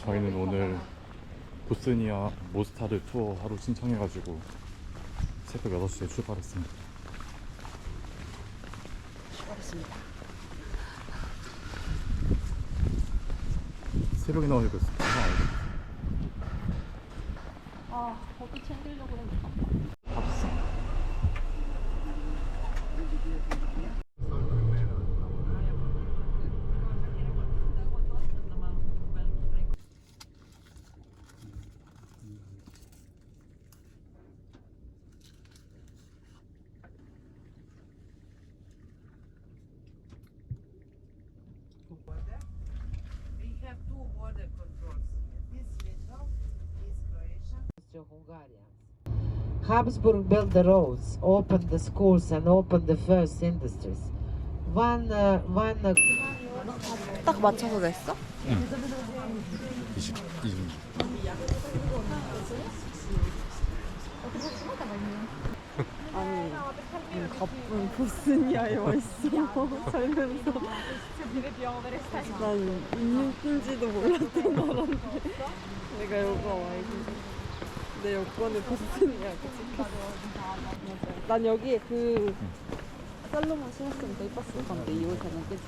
저희는 오늘 보스니아 모스타르 투어 하루 신청해가지고 새벽 6시에 출발했습니다. 출발했습니다. 새벽에 나오니까 진짜 알겠어. 아, 거기 챙기려고 했는데. The Hungarians. Habsburg built the roads, opened the schools, and opened the first industries. One, uh, one. Uh, 딱 맞춰서 냈어? 20, 20. 아니, 음, 가쁜 보스니아에 와 있어. 살면서. 난 있는 지도 몰랐던 나라인데. 내가 여기 와 있는데. 내 보스니아가 찍혔어. 맞아. 난 여기에 그 살로몬 신었으면 더 이뻤을 건데 이 옷에는 그치?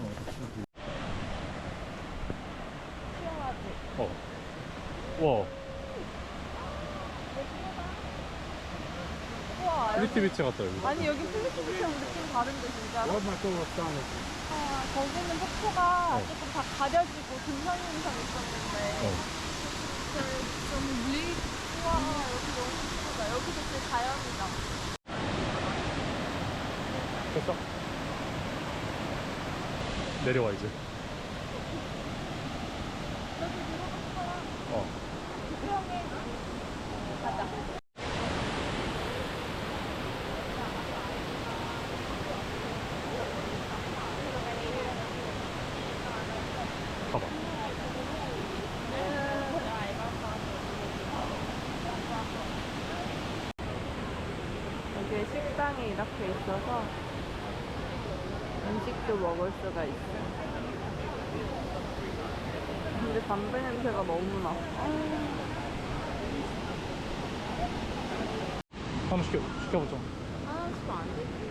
어. 와. 프리티비치 같다 여기. 아니 여기 필리핀처럼 느낌 다른데 진짜. 아, 거기는 폭포가 어. 조금 다 가려지고 등산 영상 있었는데 어. 좀 리, 우와 여기도 제 자연이다. 됐어. 내려와 이제. 여기에 식당이 이렇게 있어서 음식도 먹을 수가 있어요. 근데 담배 냄새가 너무 나. 한번 시켜 시켜보자. 아, 시면 안 되지.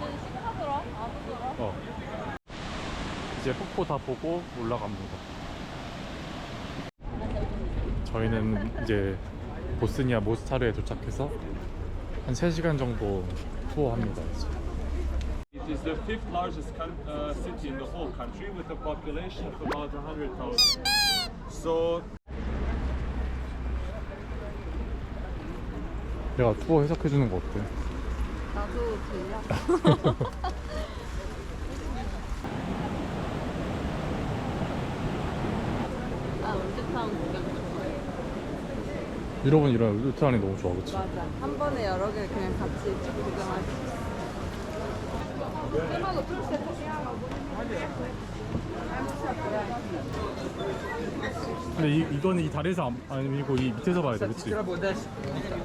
오늘 식하더라? 안 오더라? 어. 폭포 다 보고 올라갑니다. 저희는 이제 보스니아 모스타르에 도착해서 한 3시간 정도 투어합니다. It is the fifth largest uh, city in the whole country with a population of about 100,000. So 내가 투어 해석해주는 거 어때? 나도 들려. 아, 울트타운 구경 좋아해. 유럽은 이런 울트라니 너무 좋아, 그치? 맞아. 한 번에 여러 개 그냥 같이 쭉 구경할 수 있어. 근데 이, 이거는 이 다리에서 안- 아니고 이 밑에서 봐야 돼, 그치? 있잖아.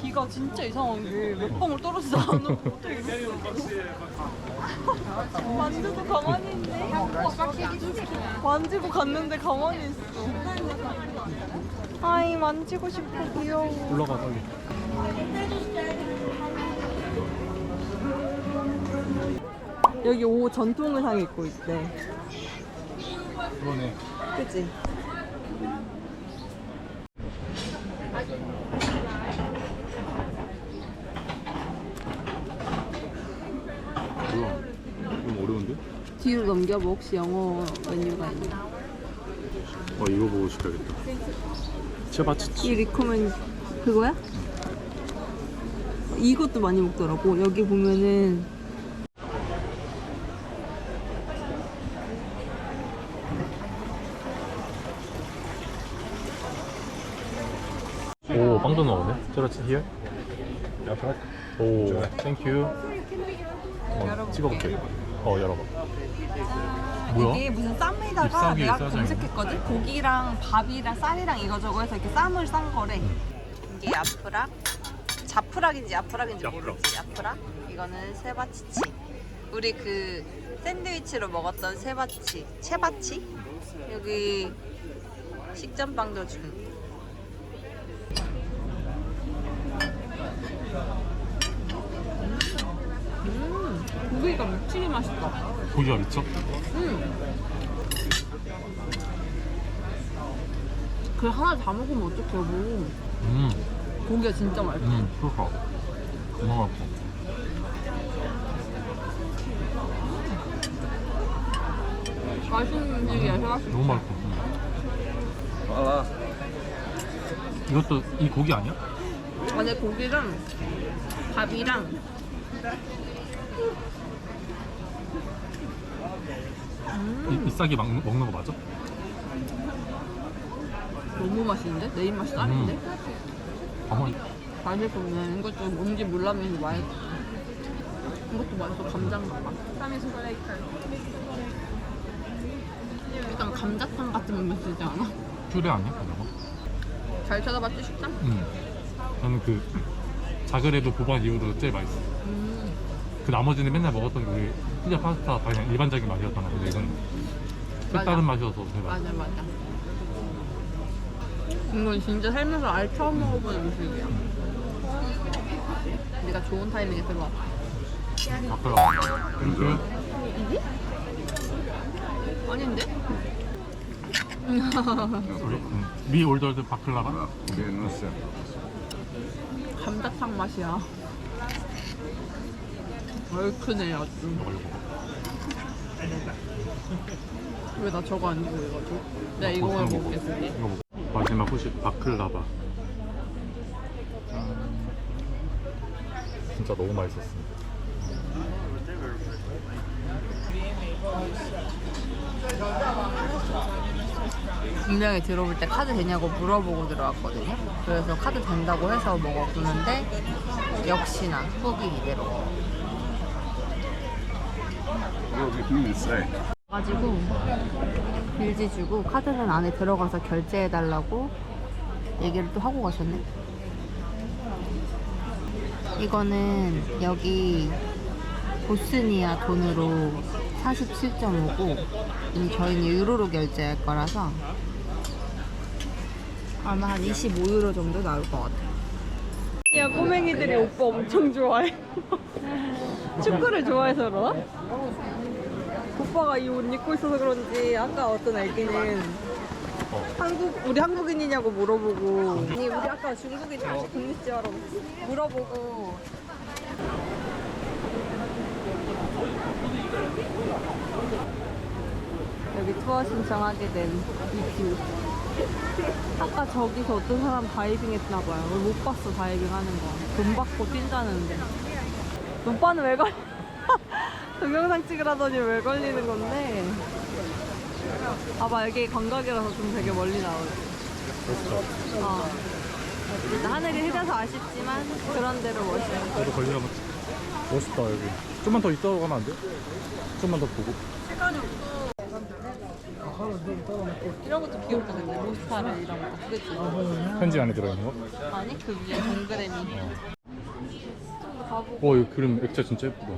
비가 진짜 이상하게 몇 방울 떨어지도 안 오고 어떻게 만지고 가만히 있네. 만지고 갔는데 가만히 있어 아이 만지고 싶어 귀여워 올라가, 빨리. 여기 오 전통 의상 입고 있대. 그러네. 그치? 뭐야? 이거 어려운데? 뒤로 넘겨봐 혹시 영어 메뉴가 있나? 어 이거 보고 시켜야겠다 치바치치 이 리코멘 그거야? 이것도 많이 먹더라고. 여기 보면은 오 빵도 나오네. 치바치 here? 오 땡큐 어, 찍어볼게. 어 열어봐 뭐야? 이게 무슨 쌈에다가 잎사귀 내가 싸져 검색했거든? 고기랑 밥이랑 쌀이랑 이거저거 해서 이렇게 쌈을 싼 거래. 음. 이게 야프락? 자프락인지 야프락인지 야프락. 모르겠지. 야프락? 이거는 세바치치. 우리 그 샌드위치로 먹었던 세바치. 채바치? 여기 식전빵도 준. 음, 고기가 미치게 맛있다. 고기가 미쳐? 그 하나 다 먹으면 어떡해, 뭐. 음, 고기가 진짜 맛있어. 음, 그럴까 너무 맛있어 맛있는 음식이야, 생각해. 너무 맛있어 이것도 이 고기 아니야? 안에 고기랑 밥이랑 이, 이 싹이 막, 먹는 거 맞아? 너무 맛있는데? 내 입맛이 딱인데? 어머 맛있으면 이것도 뭔지 몰라면 맛있어. 이것도 맛있어, 감자인가 봐. 약간 감자탕 같은 맛이지 않아? 퓨레 아니야? 그거? 잘 찾아봤지, 식당? 음. 저는 그 자그레브 보반 이후로 제일 맛있어. 음. 그 나머지는 맨날 먹었던 그 피자 파스타 다 그냥 일반적인 맛이었잖아. 근데 이건. 색다른 맛이어서 제일 맛있어. 맞아, 맞아. 이건 진짜 살면서 아예 처음 먹어보는 음식이야. 네가 좋은 타이밍에 들어와. 바클라바. 땡큐. 아닌데? 음. 미 올더드 바클라바? 감자탕 맛이야. 얼큰해 아주. 왜 나 저거 안 주고 이거 줘? 내가 이거만 어, 이거. 먹겠을게. 이거. 마지막 후식 바클라바. 진짜 너무 맛있었어. 분명히 들어올 때 카드 되냐고 물어보고 들어왔거든요. 그래서 카드 된다고 해서 먹어보는데 역시나 후기 이대로. 가지고 빌지 주고 카드는 안에 들어가서 결제해 달라고 얘기를 또 하고 가셨네. 이거는 여기 보스니아 돈으로 47.5고 저희는 유로로 결제할 거라서 아마 한 25유로 정도 나올 것 같아요. 야 꼬맹이들이 오빠 엄청 좋아해. 축구를 좋아해서 그러나? 오빠가 이 옷 입고 있어서 그런지 아까 어떤 애기는 한국 우리 한국인이냐고 물어보고. 아니 우리 아까 중국인 다시 공립지하라고 물어보고. 여기 투어 신청하게 된 이뷰 아까 저기서 어떤 사람 다이빙 했나봐요. 못 봤어 다이빙 하는 거 돈 받고 뛴다는데. 오빠는 왜 걸려 동영상 찍으라더니 왜 걸리는 건데 봐봐 여기 관광이라서 좀 되게 멀리 나오지 어. 일단 하늘이 흐려서 아쉽지만 그런 대로 멋있어 저도 걸리라면 멋있다 여기. 좀만 더 있다 가면 안 돼? 좀만 더 보고. 이런 것도 귀엽다 근데 로스타를 이런 거 그치? 편지 안에 들어있는 거? 아니 그 위에 동그라미 좀더 가보고 와 이거 그림 액자 진짜 예쁘다.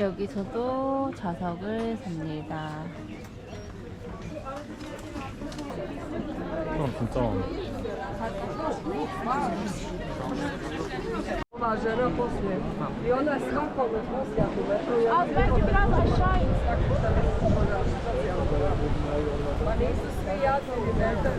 여기서도 자석을 삽니다. 그럼 진짜 Majoră после. Eu на съемка вот после А знаете, правда, шайница. Они состоят, ребята.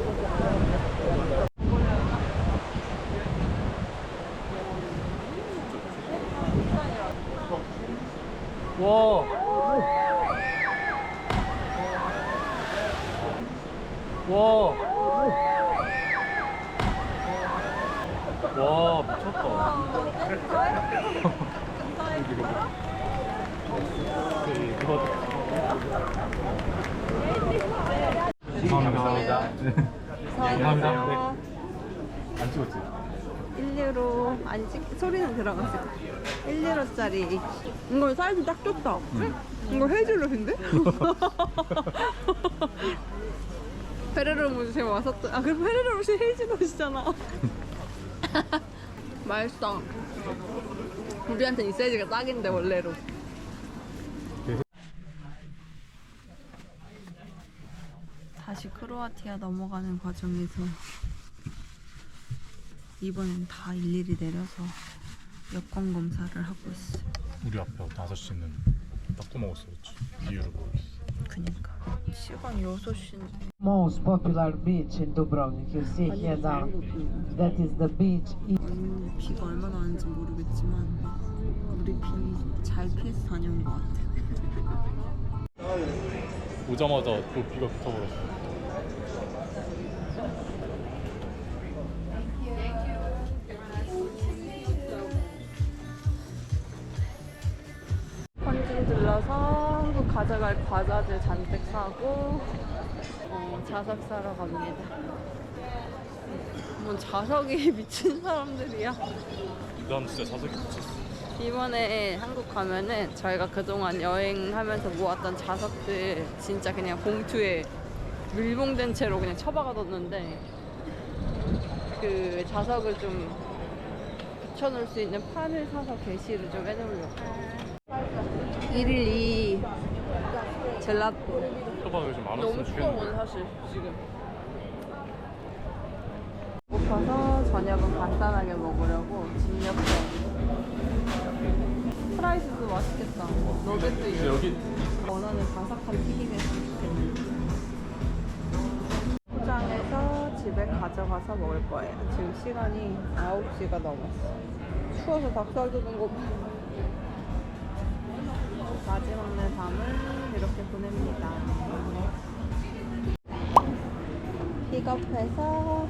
페레로 무시에 왔었던, 아, 그럼 페레로 무시 헤이즐넛이잖아. 맛있어. 우리한테 이 사이즈가 딱인데, 원래로. 다시 크로아티아 넘어가는 과정에서 이번엔 다 일일이 내려서 여권 검사를 하고 있어. 우리 앞에 5시는 딱 구먹었었지. 이유를 모르겠어. 그니까 시간 6시인데 Most popular beach in Dubrovnik. You see here down. That is the beach. 오늘 비가 얼마나 왔는지 모르겠지만 우리 비 잘 피해서 다녀온 것 같아. 오자마자 또 비가 붙어버렸어. 들러서 한국 가져갈 과자들 잔뜩 사고 어, 자석 사러 갑니다. 뭐 자석이 미친 사람들이야. 난 진짜 자석이 붙였어. 이번에 한국 가면은 저희가 그동안 여행하면서 모았던 자석들 진짜 그냥 봉투에 밀봉된 채로 그냥 처박아뒀는데 그 자석을 좀 붙여놓을 수 있는 판을 사서 게시를 좀 해놓으려고 1일 2 젤라또 소가 요즘 만 너무 원쓰면 추워. 사실 지금. 고파서 저녁은 간단하게 먹으려고 진엽전 프라이스도 맛있겠다. 너겟도 근데 있고 여기 원하는 바삭한 좋겠는데 포장해서 집에 가져가서 먹을 거예요. 지금 시간이 9시가 넘었어. 추워서 닭살 돋은 거 봐. 마지막 날 밤은 이렇게 보냅니다 픽업해서.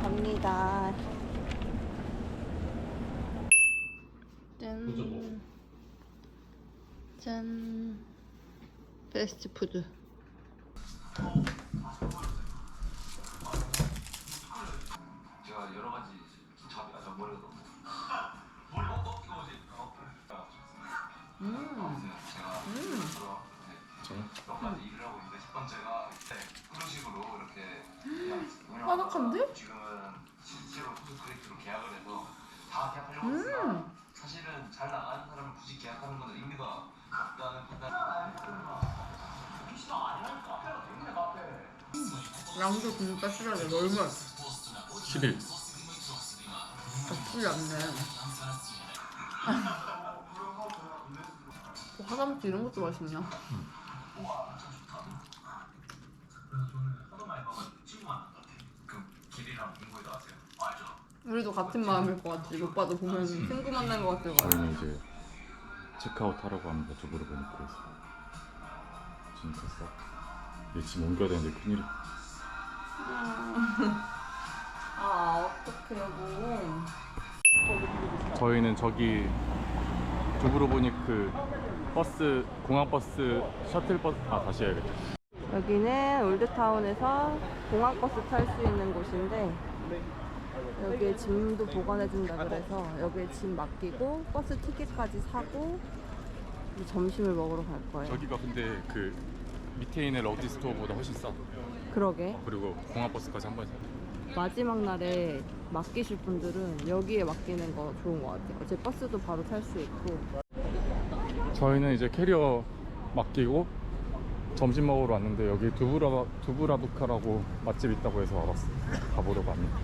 갑니다. 짠. 짠. 패스트푸드. 제가 여러 가지 잡이 아, 저 머리가 몇 가지 일을 하고 있는데 첫 번째가 네, 그런 식으로 이렇게 그냥 운영하다가 바삭한데? 지금은 실제로 투수 프로젝트로 계약을 해서 다 계약하려고 했으나 사실은 잘 나가는 사람을 굳이 계약하는 건 의미가 없다는 판단 양도 진짜 싫어해. 얼마? 11. 나쁘지 않네. 화장지 이런 것도 맛있냐? 우리도 같은 마음일 것 같지. 오빠도 보면 친구 만난 것 같을 것 같아. 저희는 이제 체크아웃 하라고 합니다. 저보러 보니까. 지금 갔어. 이제 짐 옮겨야 되는데 큰일이야. 아, 어떡해, 여보. 저희는 저기 두브로보니크 버스 공항 버스 셔틀 버스 아 다시 해야겠다. 여기는 올드타운에서 공항버스 탈 수 있는 곳인데 여기에 짐도 보관해준다 그래서 여기에 짐 맡기고 버스 티켓까지 사고 점심을 먹으러 갈 거예요. 저기가 근데 그 밑에 있는 럭지 스토어보다 훨씬 싸. 그러게 그리고 공항 버스까지 한 번에. 사. 마지막 날에 맡기실 분들은 여기에 맡기는 거 좋은 것 같아요. 어제 버스도 바로 탈 수 있고 저희는 이제 캐리어 맡기고 점심 먹으러 왔는데 여기 두브라 두브라부카라고 맛집 있다고 해서 와봤어. 가보려고 합니다.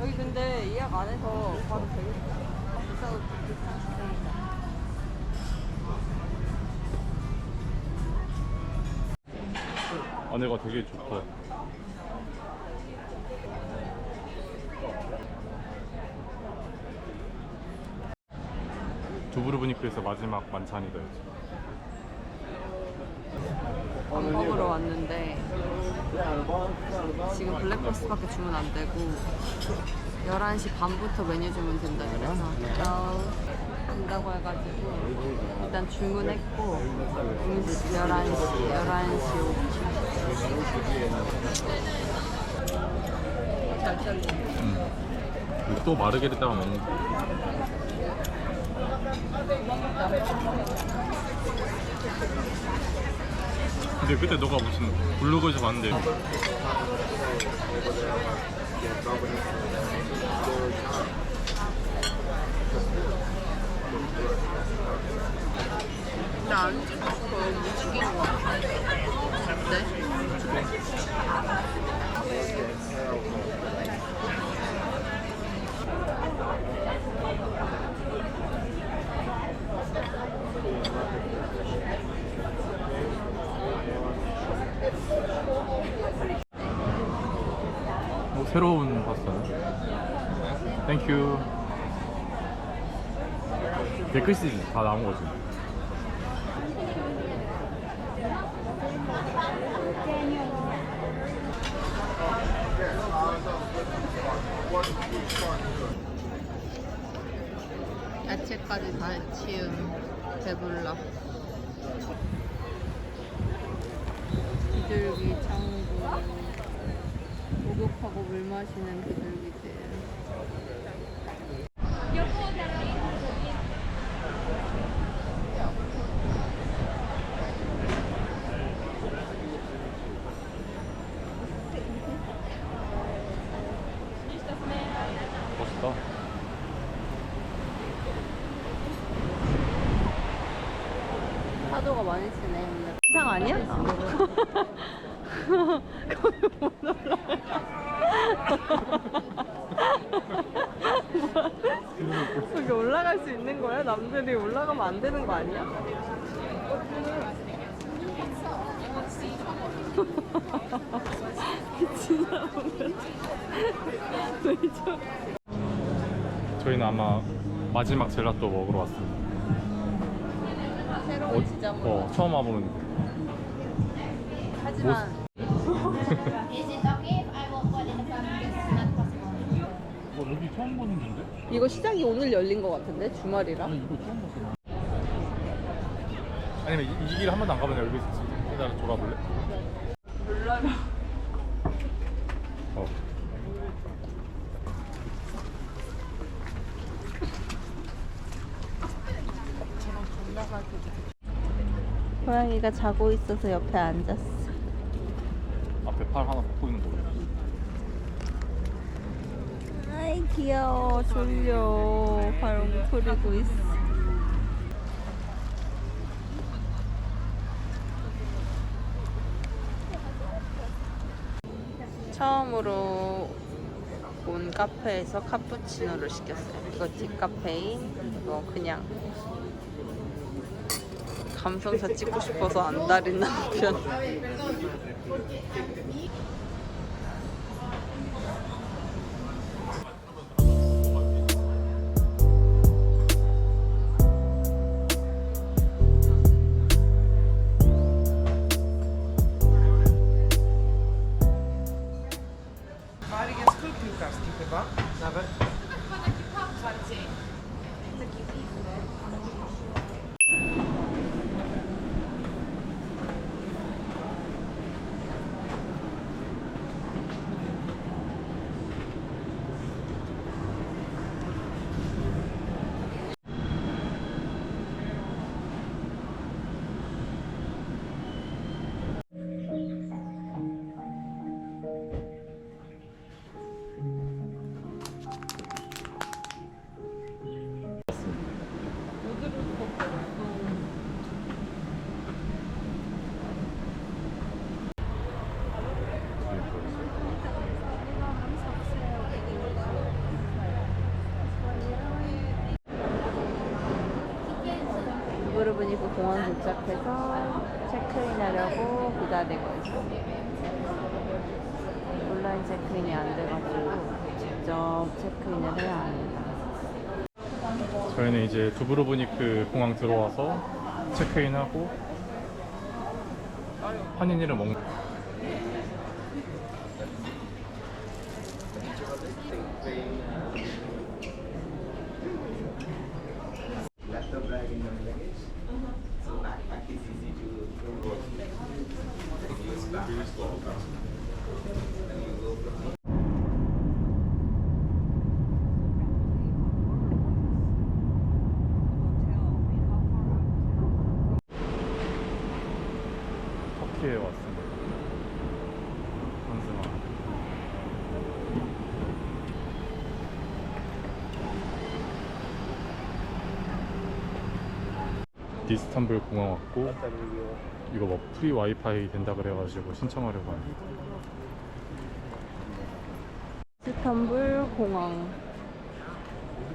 여기 근데 예약 안 해서 바로 되겠다. 비싸도. 안에가 되게 좋다. 두브르브니크에서 마지막 만찬이다 요즘. 밥 먹으러 왔는데 지금 블랙버스밖에 주문 안 되고 11시 반부터 메뉴 주문 된다 그래서 어, 된다고 해가지고 일단 주문했고 음식 11시 11시 5분 잘 잘리네 이거 또 마르게리따가 먹는 거. 근데 그때 너가 무슨 블로그에서 봤는데. 나안 찍고 싶어 못 찍는 거 같아 네? 뭐 새로운 파스타네. 땡큐. 깨끗이 다 나온 거지. 야채까지 다 치운 배불러 비둘기 창구 목욕하고 물 마시는 비둘기들 멋있다. 파도가 많이 치네 오늘 이상 아니야? 거기 못 올라가 거기 올라갈 수 있는 거야? 남들이 올라가면 안 되는 거 아니야? 왜 저? 저희는 아마 마지막 젤라또 먹으러 왔습니다. 새로운 지점으로 어, 처음 와보는데. 하지만 이거 시장이 오늘 열린 거 같은데 주말이라 이거 처음 봤어. 아니면 이, 이길한 번도 안 가보네 여기 일단 돌아볼래? 몰라요 어. 고양이가 자고 있어서 옆에 앉았어 앞에 팔 하나 뻗고 있는 거 보여. 아이 귀여워 졸려. 발 웅크리고 있어. 처음으로 온 카페에서 카푸치노를 시켰어요. 이거 디카페인? 이거 그냥 감성사 찍고 싶어서 안달인 남편 공항 도착해서 체크인하려고 기다리고 있습니다. 온라인 체크인이 안 돼가지고 직접 체크인을 해야 합니다. 저희는 이제 두브로브니크 공항 들어와서 체크인하고 한인이를 먹는 터키에 왔습니다. 한스마. 이스탄불 공항 왔고 이거 뭐 프리 와이파이 된다 그래가지고 신청하려고 합니다. 이스탄불 공항.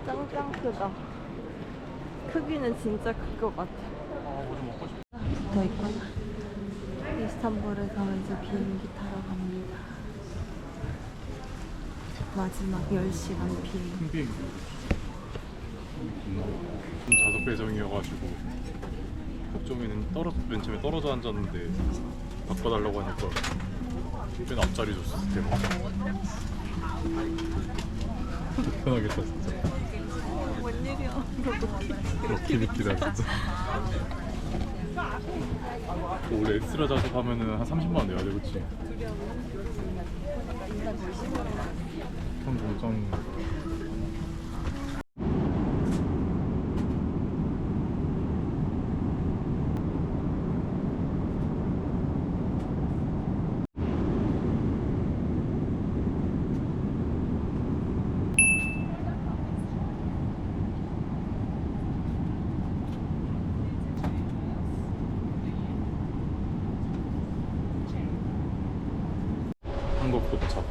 짱짱 크다. 크기는 진짜 클것 같아. 붙어 있구나 이스탄불에서 이제 비행기 타러 갑니다. 마지막 10시간 비행. 큰 비행기. 좌석 배정이어가지고 걱정에는 떨어 맨 처음에 떨어져 앉았는데 바꿔달라고 하니까 맨 앞자리 줬어 대박. 편하겠다 진짜. 웬일이야 럭키 미끼다 진짜. 원래 엑스트라 좌석 하면은 한 30만 원 내야 돼, 그치? 그럼 너무 짱. 한국 도착.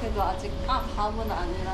그래도 밤은 아니라